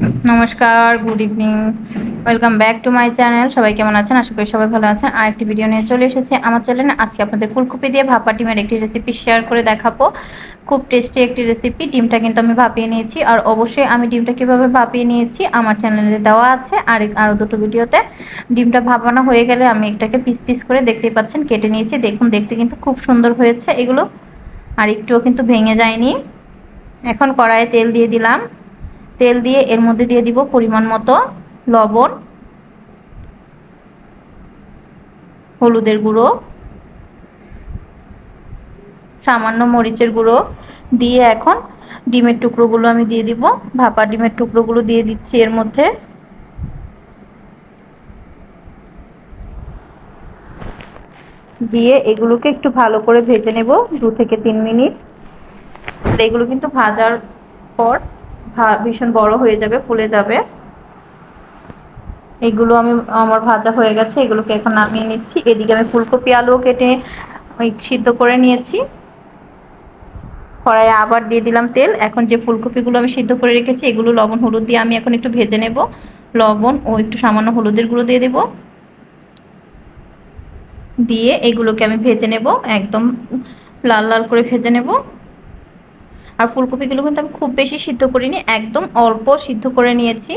নমস্কার good evening welcome back to my channel সবাই কেমন আছেন? আশা করি সবাই ভালো আছেন। আর একটি ভিডিও নিয়ে চলে এসেছে আমার চ্যানেলে আজকে আপনাদের ফুলকপি দিয়ে ভাপা ডিমের একটি রেসিপি শেয়ার করে দেখাবো। খুব টেস্টি একটি রেসিপি ডিমটা কিন্তু আমি ভাপিয়ে নিয়েছি। আর অবশ্যই আমি ডিমটা কীভাবে ভাপিয়ে নিয়েছি আমার চ্যানেলে দেওয়া আছে। আর আরও দুটো ভিডিওতে ডিমটা ভাপানো হয়ে গেলে আমি এটাকে পিস পিস করে দেখতেই পাচ্ছেন, কেটে নিয়েছি। দেখুন, দেখতে কিন্তু খুব সুন্দর হয়েছে এগুলো। আর একটুও কিন্তু ভেঙে যায়নি। এখন কড়াইয়ে তেল দিয়ে দিলাম। তেল দিয়ে এর মধ্যে দিয়ে দিব পরিমাণ মতো লবণ, হলুদের গুঁড়ো, সামান্য মরিচের গুঁড়ো দিয়ে এখন ডিমের টুকরোগুলো আমি দিয়ে দিব। ভাপা ডিমের টুকরোগুলো দিয়ে দিচ্ছি এর মধ্যে। দিয়ে এগুলোকে একটু ভালো করে ভেজে নেব দু থেকে তিন মিনিট। এগুলো কিন্তু ভাজার পর ভীষণ বড় হয়ে যাবে, ফুলে যাবে। এগুলো আমি, আমার ভাজা হয়ে গেছে, এগুলোকে এখন নামিয়ে নিচ্ছি। এদিকে আমি ফুলকপি আলু কেটে সিদ্ধ করে নিয়েছি। কড়াইয়ে আবার দিয়ে দিলাম তেল। এখন যে ফুলকপিগুলো আমি সিদ্ধ করে রেখেছি, এগুলো লবণ, হলুদ দিয়ে আমি এখন একটু ভেজে নেব। লবণ ও একটু সামান্য হলুদের গুঁড়ো দিয়ে দেব। দিয়ে এগুলোকে আমি ভেজে নেব, একদম লাল লাল করে ভেজে নেব। আর ফুলকপিগুলো কিন্তু আমি খুব বেশি সিদ্ধ করিনি, একদম অল্প সিদ্ধ করে নিয়েছি।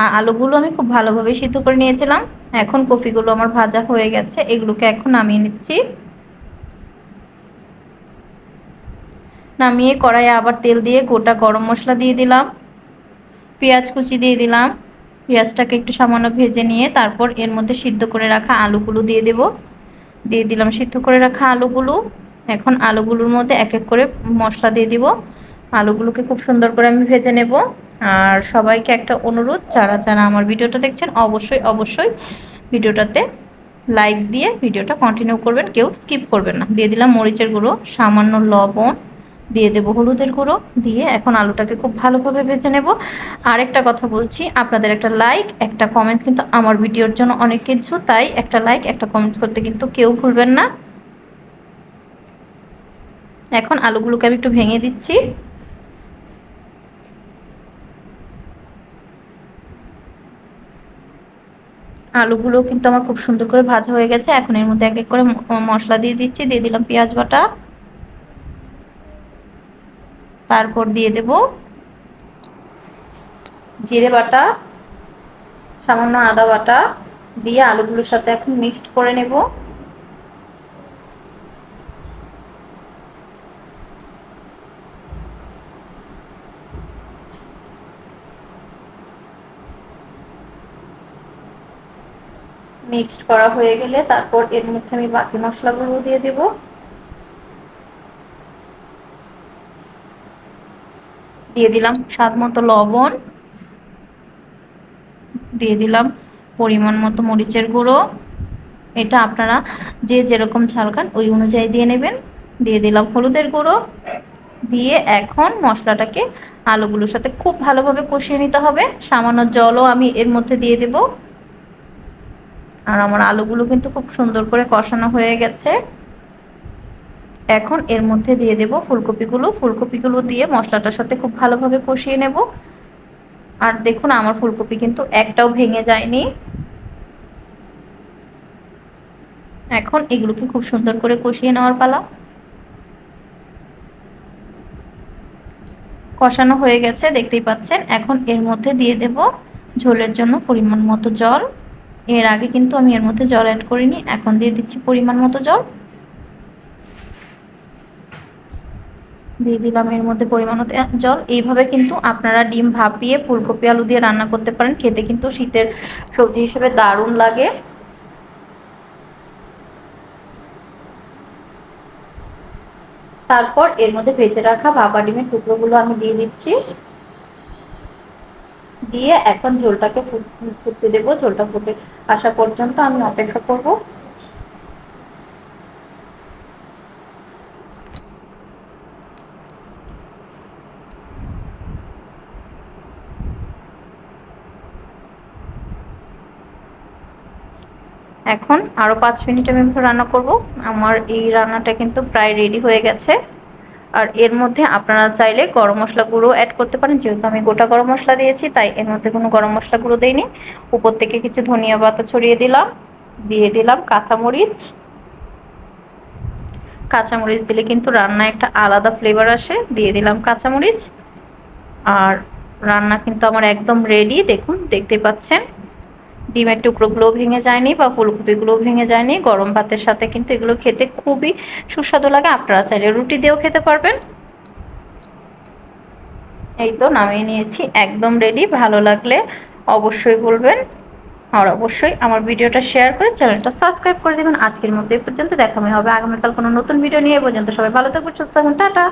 আর আলুগুলো আমি খুব ভালোভাবে সিদ্ধ করে নিয়েছিলাম। এখন কপিগুলো আমার ভাজা হয়ে গেছে, এগুলোকে এখন নামিয়ে নিচ্ছি। নামিয়ে কড়াইয়ে আবার তেল দিয়ে গোটা গরম মশলা দিয়ে দিলাম। পেঁয়াজ কুচি দিয়ে দিলাম। পেঁয়াজটাকে একটু সামান্য ভেজে নিয়ে তারপর এর মধ্যে সিদ্ধ করে রাখা আলুগুলো দিয়ে দেব। দিয়ে দিলাম সিদ্ধ করে রাখা আলুগুলো। এখন আলুগুলোর মধ্যে এক এক করে মশলা দিয়ে দিব। আলুগুলোকে খুব সুন্দর করে আমি ভেজে নেব। আর সবাইকে একটা অনুরোধ, যারা যারা আমার ভিডিওটা দেখছেন, অবশ্যই অবশ্যই ভিডিওটাতে লাইক দিয়ে ভিডিওটা কন্টিনিউ করবেন, কেউ স্কিপ করবেন না। দিয়ে দিলাম মরিচের গুঁড়ো, সামান্য লবণ, দিয়ে দেবো হলুদের গুঁড়ো, দিয়ে এখন আলুটাকে খুব ভালোভাবে ভেজে নেব। আরেকটা কথা বলছি, আপনাদের একটা লাইক একটা কমেন্টস কিন্তু আমার ভিডিওর জন্য অনেক কিছু, তাই একটা লাইক একটা কমেন্টস করতে কিন্তু কেউ ভুলবেন না। এখন আলুগুলোকে আমি একটু ভেঙে দিচ্ছি। আলুগুলো কিন্তু আমার খুব সুন্দর করে ভাজা হয়ে গেছে। এখন এর মধ্যে এক এক করে মশলা দিয়ে দিচ্ছি, দিয়ে দিলাম পেঁয়াজ বাটা। তারপর দিয়ে দেব জিরে বাটা, সামান্য আদা বাটা দিয়ে আলুগুলোর সাথে এখন মিক্সড করে নেব। মিক্সড করা হয়ে গেলে তারপর এর মধ্যে আমি বাকি মশলাগুলো দিয়ে দেব। দিয়ে দিলাম স্বাদ মতো লবণ। দিয়ে দিলাম পরিমাণ মতো মরিচের গুঁড়ো। এটা আপনারা যে যেরকম ঝাল খান ওই অনুযায়ী দিয়ে নেবেন। দিয়ে দিলাম হলুদের গুঁড়ো। দিয়ে এখন মশলাটাকে আলুগুলোর সাথে খুব ভালোভাবে কষিয়ে নিতে হবে। সামান্য জলও আমি এর মধ্যে দিয়ে দেবো। আর আমার আলুগুলো কিন্তু খুব সুন্দর করে কষানো হয়ে গেছে। এখন এর মধ্যে দিয়ে দেব ফুলকপিগুলো। ফুলকপিগুলো দিয়ে মশলাটার সাথে খুব ভালোভাবে কষিয়ে নেব। আর দেখুন, আমার ফুলকপি কিন্তু একটাও ভেঙে যায়নি। এখন এগুলোকে খুব সুন্দর করে কষিয়ে নেওয়ার পালা। কষানো হয়ে গেছে, দেখতেই পাচ্ছেন। এখন এর মধ্যে দিয়ে দেব ঝোলের জন্য পরিমাণ মতো জল। এর আগে কিন্তু আমি এর মধ্যে জল অ্যাড করিনি, এখন দিয়ে দিচ্ছি পরিমাণ মতো জল। দিয়ে দিলাম এর মধ্যে পরিমাণ মতো জল। এইভাবে কিন্তু আপনারা ডিম ভাপিয়ে ফুলকপি আলু দিয়ে রান্না করতে পারেন। খেতে কিন্তু শীতের সবজি হিসেবে দারুণ লাগে। তারপর এর মধ্যে ভেজে রাখা ভাপা ডিমের টুকরোগুলো আমি দিয়ে দিচ্ছি। দিয়ে এখন ঝোলটাকে ফুটতে দেবো। ঝোলটা ফুটে আসা পর্যন্ত আমি অপেক্ষা করব। এখন আরও পাঁচ মিনিট আমি রান্না করব। আমার এই রান্নাটা কিন্তু প্রায় রেডি হয়ে গেছে। আর এর মধ্যে আপনারা চাইলে গরম মশলা গুঁড়ো অ্যাড করতে পারেন। যেহেতু আমি গোটা গরম মশলা দিয়েছি, তাই এর মধ্যে কোনো গরম মশলা গুঁড়ো দিইনি। উপর থেকে কিছু ধনিয়া পাতা ছড়িয়ে দিলাম, দিয়ে দিলাম কাঁচামরিচ। কাঁচামরিচ দিলে কিন্তু রান্নায় একটা আলাদা ফ্লেভার আসে। দিয়ে দিলাম কাঁচামরিচ। আর রান্না কিন্তু আমার একদম রেডি দেখুন, দেখতে পাচ্ছেন। ডিমের টুকরোগুলো ভেঙে যায়নি বা ফুলকপিগুলো ভেঙে যায়নি। গরম ভাতের সাথে কিন্তু এগুলো খেতে খুবই সুস্বাদু লাগে। আপনারা চাইলে রুটি দিয়েও খেতে পারবেন। এই তো নামিয়ে নিয়েছি, একদম রেডি ভালো লাগলে অবশ্যই বলবেন। আর অবশ্যই আমার ভিডিওটা শেয়ার করে চ্যানেলটা সাবস্ক্রাইব করে দেবেন। আজকের মতো এই পর্যন্ত। দেখা হবে আগামীকাল কোনো নতুন ভিডিও নিয়ে। পর্যন্ত সবাই ভালো থাকবেন, সুস্থ থাকবেন। টাটা!